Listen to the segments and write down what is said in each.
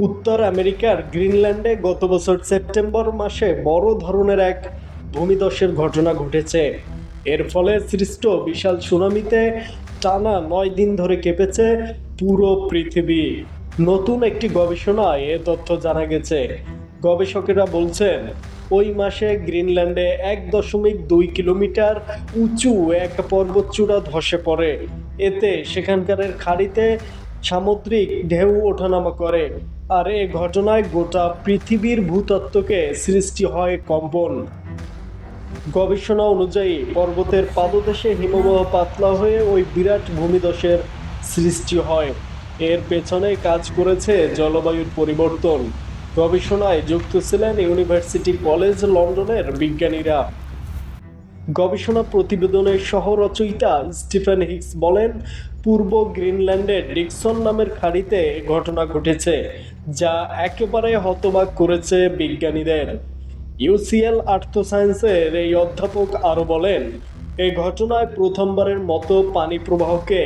উত্তর আমেরিকার গ্রিনল্যান্ডে গত বছর সেপ্টেম্বর মাসে বড় ধরনের এক ভূমিধসের ঘটনা ঘটেছে। এর ফলে সৃষ্ট বিশাল সুনামিতে টানা নয় দিন ধরে কেঁপেছে পুরো পৃথিবী। নতুন একটি গবেষণায় এ তথ্য জানা গেছে। গবেষকেরা বলছেন, ওই মাসে গ্রিনল্যান্ডে এক দশমিক দুই কিলোমিটার উঁচু এক পর্বতচূড়া ধসে পড়ে। এতে সেখানকার খাড়িতে সামুদ্রিক ঢেউ ওঠানামা করে। আর এ ঘটনায় গোটা পৃথিবীর ভূতত্ত্বকে সৃষ্টি হয় কম্পন। গবেষণা অনুযায়ী, পর্বতের পাদদেশে হিমবাহ পাতলা হয়ে ওই বিরাট ভূমিধসের সৃষ্টি হয়। এর পেছনে কাজ করেছে জলবায়ুর পরিবর্তন। গবেষণায় যুক্ত ছিলেন ইউনিভার্সিটি কলেজ লন্ডনের বিজ্ঞানীরা। গবেষণা প্রতিবেদনের সহ রচয়িতা স্টিফেন হিক্স বলেন, পূর্ব গ্রিনল্যান্ডের ডিকসন নামের খাড়িতে ঘটনা ঘটেছে, যা একেবারে হতবাক করেছে বিজ্ঞানীদের। ইউসিএল আর্থসায়েন্সের এই অধ্যাপক আরও বলেন এই ঘটনায় প্রথমবারের মতো পানি প্রবাহকে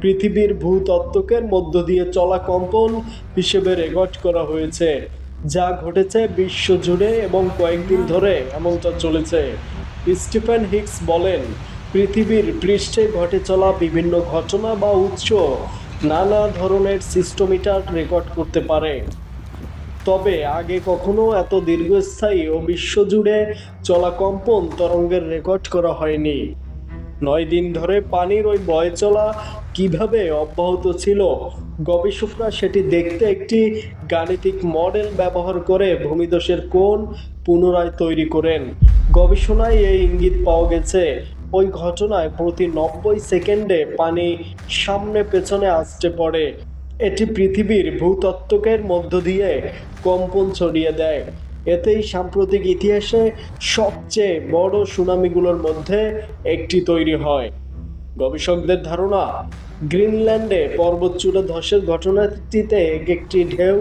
পৃথিবীর ভূতত্ত্বকের মধ্য দিয়ে চলা কম্পন হিসেবে রেকর্ড করা হয়েছে, যা ঘটেছে বিশ্বজুড়ে এবং কয়েকদিন ধরে এমনটা চলেছে। স্টিফেন হিক্স বলেন, পৃথিবীর পৃষ্ঠে ঘটে চলা বিভিন্ন ঘটনা বা উৎস নানা ধরনের সিস্টোমিটার রেকর্ড করতে পারে। তবে আগে কখনো এত দীর্ঘস্থায়ী ও বিশ্বজুড়ে চলা কম্পন তরঙ্গের রেকর্ড করা হয়নি। নয় দিন ধরে পানির ওই বয়ে চলা কীভাবে অব্যাহত ছিল, গবেষকরা সেটি দেখতে একটি গাণিতিক মডেল ব্যবহার করে ভূমিদশের কোণ পুনরায় তৈরি করেন। গবেষণায় এই ইঙ্গিত পাওয়া গেছে। ওই ঘটনায় প্রতি নব্বই সেকেন্ডে পানি সামনে পেছনে আসতে পড়ে এটি পৃথিবীর ভূতত্ত্বকের মধ্য দিয়ে কম্পন ছড়িয়ে দেয়। এতেই সাম্প্রতিক ইতিহাসে সবচেয়ে বড় সুনামিগুলোর মধ্যে একটি তৈরি হয়। গবেষকদের ধারণা, গ্রিনল্যান্ডে পর্বতচূড়া ধসের ঘটনাটিতে একটি ঢেউ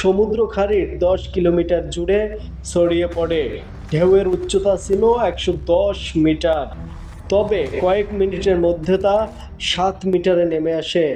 সমুদ্র খাড়ির দশ কিলোমিটার জুড়ে ছড়িয়ে পড়ে। ঢেউয়ের উচ্চতা ছিল একশো দশ মিটার। তবে কয়েক মিনিটের মধ্যে তা সাত মিটারে নেমে আসে।